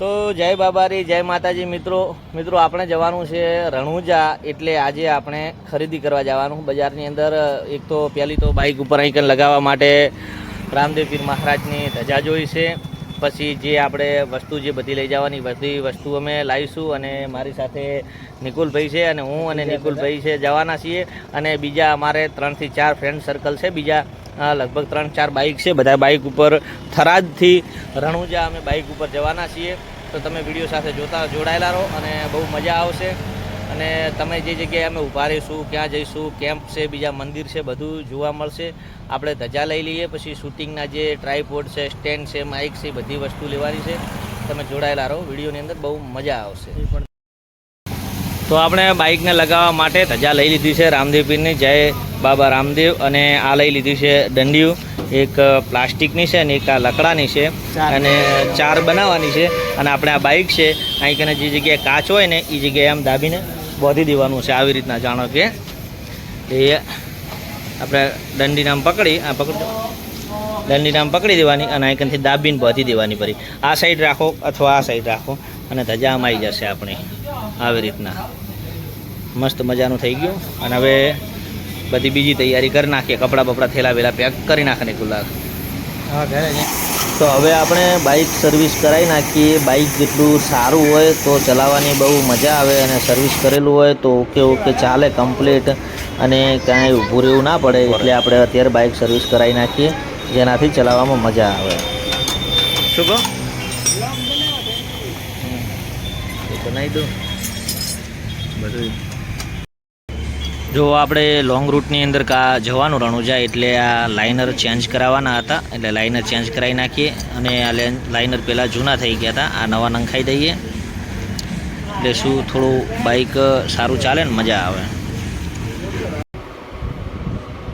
તો જય બાબારી, જય માતાજી. મિત્રો મિત્રો, આપણે જવાનું છે રણુજા. એટલે આજે આપણે ખરીદી કરવા જવાનું બજારની અંદર. એક તો પહેલી તો બાઇક ઉપર અહીં લગાવવા માટે રામદેવ પીર મહારાજની ધજા જોઈ છે. પછી જે આપણે વસ્તુ જે બધી લઈ જવાની બધી વસ્તુ અમે લાવીશું અને મારી સાથે નિકુલભાઈ છે અને હું અને નિકુલભાઈ છે જવાના છીએ અને બીજા અમારે ત્રણથી ચાર ફ્રેન્ડ સર્કલ છે બીજા લગભગ ત્રણ ચાર બાઇક છે બધા બાઇક ઉપર થરાદથી રણુજા અમે બાઇક ઉપર જવાના છીએ. તો તમે વીડિયો સાથે જોતા જોડાયેલા રહો અને બહુ મજા આવશે. અને તમે જે જગ્યાએ અમે ઊભા રહીશું ક્યાં જઈશું કેમ્પ છે બીજા મંદિર છે બધું જોવા મળશે. આપણે ધજા લઈ લઈએ પછી શૂટિંગના જે ટ્રાયપોડ છે સ્ટેન્ડ છે માઇક છે બધી વસ્તુ લેવાની છે. તમે જોડાયેલા રહો વિડીયોની અંદર બહુ મજા આવશે. તો આપણે બાઇકને લગાવવા માટે ધજા લઈ લીધી છે રામદેવપીરની. જય બાબા રામદેવ અને આ લઈ લીધી છે દંડિયું. એક પ્લાસ્ટિકની છે અને એક આ લકડાની છે. અને ચાર બનાવવાની છે. અને આપણે આ બાઇક છે અહીં કને જે જગ્યાએ કાચ હોય ને એ જગ્યાએ આમ દાબીને બોધી દેવાનું છે આવી રીતના જાણો કે. એ આપણે દંડી નામ પકડી, આ પકડ દંડી નામ પકડી દેવાની અને અહીંકનથી દાબીને બોધી દેવાની પરી આ સાઈડ રાખો અથવા આ સાઈડ રાખો અને ધજા આવી જશે આપણી. આવી રીતના. મસ્ત મજાનું થઈ ગયું. અને હવે બધી બીજી તૈયારી કરી નાખીએ. કપડાં બપડા થેલા વેલા પેક કરી નાખે ગુલાબ તો હવે આપણે બાઇક સર્વિસ કરાવી નાખીએ. બાઇક જેટલું સારું હોય તો ચલાવવાની બહુ મજા આવે અને સર્વિસ કરેલું હોય તો ઓકે ઓકે ચાલે કમ્પ્લીટ અને કાંઈ ઊભું રહેવું ના પડે. એટલે આપણે અત્યારે બાઇક સર્વિસ કરાવી નાખીએ. જેનાથી ચલાવવામાં મજા આવે. શું કહો? બનાવી તો બધું જો આપણે લોંગ રૂટની અંદર કા જવાનું રણુજા એટલે આ લાઇનર ચેન્જ કરાવવાના હતા. એટલે લાઇનર ચેન્જ કરાવી નાખીએ અને આ લાઇનર પહેલાં જૂના થઈ ગયા હતા. આ નવા નંખાઈ દઈએ. એટલે શું થોડું બાઇક સારું ચાલે ને મજા આવે.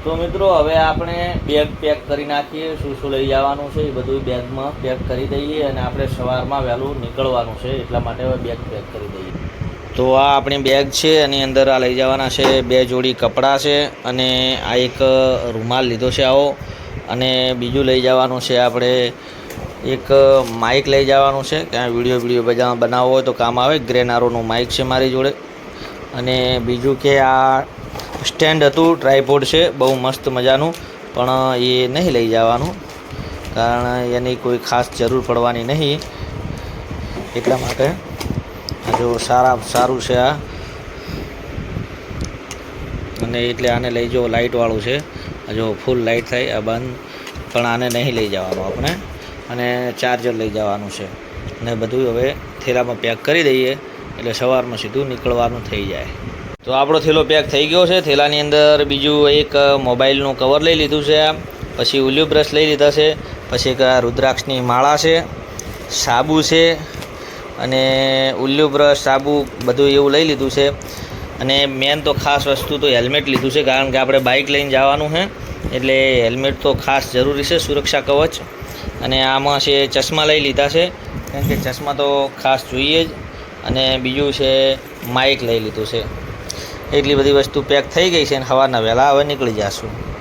તો મિત્રો, હવે આપણે બેગ પેક કરી નાખીએ. શું શું લઈ જવાનું છે એ બધું બેગમાં પેક કરી દઈએ અને આપણે સવારમાં વહેલું નીકળવાનું છે. એટલા માટે હવે બેગ પેક કરી દઈએ. તો આ આપણી બેગ છે, એની અંદર આ લઈ જવાના છે, બે જોડી કપડાં છે અને આ એક રૂમાલ લીધો છે આવો. અને બીજું લઈ જવાનું છે આપણે એક માઇક લઈ જવાનું છે. ક્યાં વીડિયો વીડિયો બનાવવો હોય તો કામ આવે. ગ્રેનારોનું માઇક છે મારી જોડે. અને બીજું કે આ સ્ટેન્ડ હતું ટ્રાયપોડ છે, બહુ મસ્ત મજાનું. પણ એ નહીં લઈ જવાનું. કારણ એની કોઈ ખાસ જરૂર પડવાની નહીં એટલા માટે. જો સારા સારું છે આ. અને એટલે આને લઈ જાઓ, લાઇટવાળું છે. જો ફૂલ લાઇટ થાય, આ બંધ. પણ આને નહીં લઈ જવાનું આપણે. અને ચાર્જર લઈ જવાનું છે. અને બધું હવે થેલામાં પેક કરી દઈએ, એટલે સવારમાં સીધું નીકળવાનું થઈ જાય. તો આપણો થેલો પેક થઈ ગયો છે. થેલાની અંદર બીજું એક મોબાઈલનું કવર લઈ લીધું છે આ પછી ઉલ્યુ બ્રશ લઈ લીધા છે. પછી એક રુદ્રાક્ષની માળા છે. સાબુ છે. અને ઉલ્યુ બ્રશ, સાબુ બધું એવું લઈ લીધું છે. અને મેન તો ખાસ વસ્તુ તો હેલ્મેટ લીધું છે, કારણ કે આપણે બાઇક લઈને જવાનું છે, એટલે હેલ્મેટ તો ખાસ જરૂરી છે, સુરક્ષા કવચ. અને આમાં છે, ચશ્મા લઈ લીધા છે કારણ કે ચશ્મા તો ખાસ જોઈએ જ. અને બીજું છે, માઇક લઈ લીધું છે. એટલી બધી વસ્તુ પેક થઈ ગઈ છે અને સવારના વહેલા હવે નીકળી જશું.